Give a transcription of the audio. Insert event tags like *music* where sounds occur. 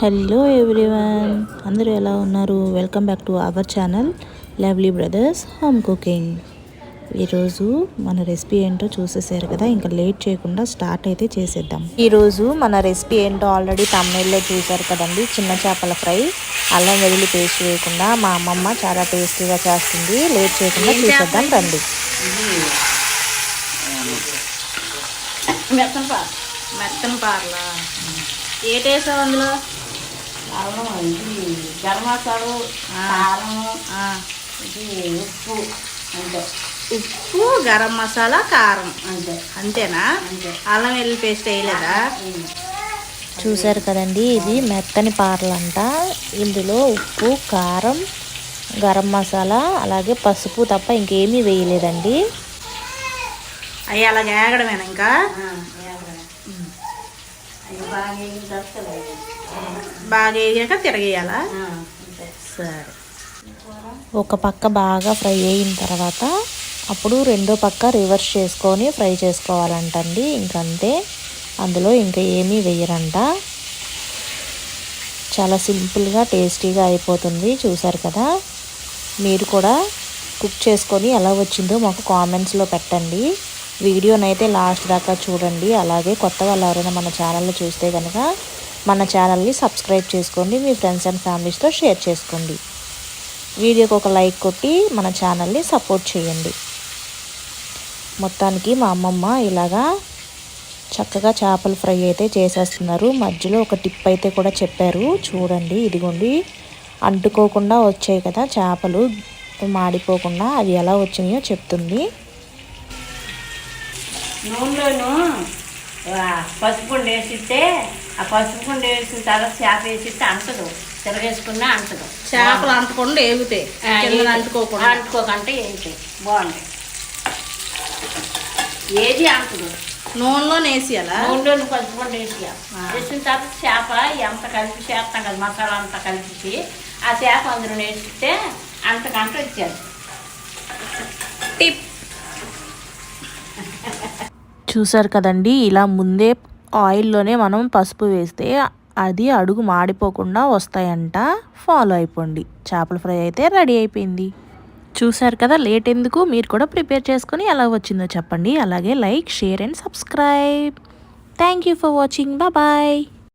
Hello everyone అందరూ ఎలా ఉన్నారు? Welcome back to our channel lovely brothers home cooking ఈరోజు మన రెసిపీ ఏంటో చూసేసారు కదా ఇంకా లేట్ చేయకుండా స్టార్ట్ అయితే చేసేద్దాం. ఈరోజు మన రెసిపీ ఏంటో ఆల్రెడీ తమిళలో చూసారు కదండి చిన్న చేపల ఫ్రై. అల్లం వెల్లుల్లి పేస్ట్ వేయకుండా మా అమ్మమ్మ చాలా టేస్టీగా చేస్తుంది. లేట్ చేయకుండా చూసేద్దాం రండి. మెత్తం పార ఏ టేసావు అందులో? అల్లం ఇది గరం మసాలు ఆ. కారం ఆ, ఇది ఉప్పు అంతే. ఉప్పు గరం మసాలా కారం. అంతే. అంతేనా? అంతే. అల్లం వెల్లుల్లి పేస్ట్ వేయలేదా. చూసారు కదండి ఇది మెత్తని పారలంట. ఇందులో ఉప్పు కారం గరం మసాలా అలాగే పసుపు తప్ప ఇంకేమీ వేయలేదండి. అవి అలా ఏగడమేనా ఇంకా? బాగా వేగాక తిరగేయాలా? ఆ, అంతే. సరే. ఒక పక్క బాగా ఫ్రై అయిన తర్వాత అప్పుడు రెండో పక్క రివర్స్ చేసుకొని ఫ్రై చేసుకోవాలంటండి. ఇంకంతే. అందులో ఇంకా ఏమీ వేయరంట. చాలా సింపుల్గా టేస్టీగా అయిపోతుంది. చూసారు కదా? మీరు కూడా కుక్ చేసుకొని ఎలా వచ్చిందో మాకు కామెంట్స్లో పెట్టండి. వీడియోనైతే లాస్ట్ దాకా చూడండి. అలాగే కొత్త వాళ్ళు ఎవరైనా మన ఛానల్లో చూస్తే కనుక మన ఛానల్ని సబ్స్క్రైబ్ చేసుకోండి. మీ ఫ్రెండ్స్ అండ్ ఫ్యామిలీస్తో షేర్ చేసుకోండి. వీడియోకి ఒక లైక్ కొట్టి మన ఛానల్ని సపోర్ట్ చేయండి. మొత్తానికి మా అమ్మమ్మ ఇలాగా చక్కగా చేపల ఫ్రై అయితే చేసేస్తున్నారు. మధ్యలో ఒక టిప్ అయితే కూడా చెప్పారు. చూడండి ఇదిగోండి. అంటుకోకుండా వచ్చాయి కదా చేపలు. మాడిపోకుండా అవి ఎలా వచ్చినాయో చెప్తుంది. నూనెలోను పసుపు వేసిస్తే ఆ పసుపు గుండు వేసిన తర్వాత చేప వేసిస్తే అంటదు. తిరగేసుకున్నా అంటదు. చేపలు అంటకుండా ఏగుతాయి ఏంటి? అంటుకోకుండా. అంటుకోకంటే ఏంటి బాగుంటాయి ఏది అంటదు. నూనెలో వేసేయాలా? నూనెలో పసుపు గుండు వేసి ఆ. వేసిన తర్వాత చేప ఎంత కలిపి చేస్తాం కదా మసాలా అంతా కలిపి ఆ చేప అందులో వేసిస్తే అంతకంట వచ్చారు టిప్. *laughs* చూసారు కదండి ఇలా ముందే ఆయిల్లోనే మనం పసుపు వేస్తే అది అడుగు మాడిపోకుండా వస్తాయంట. ఫాలో అయిపోండి. చేపల ఫ్రై అయితే రెడీ అయిపోయింది. చూసారు కదా లేట్ ఎందుకు? మీరు కూడా ప్రిపేర్ చేసుకొని ఎలా వచ్చిందో చెప్పండి. అలాగే like share and subscribe. Thank you for watching. Bye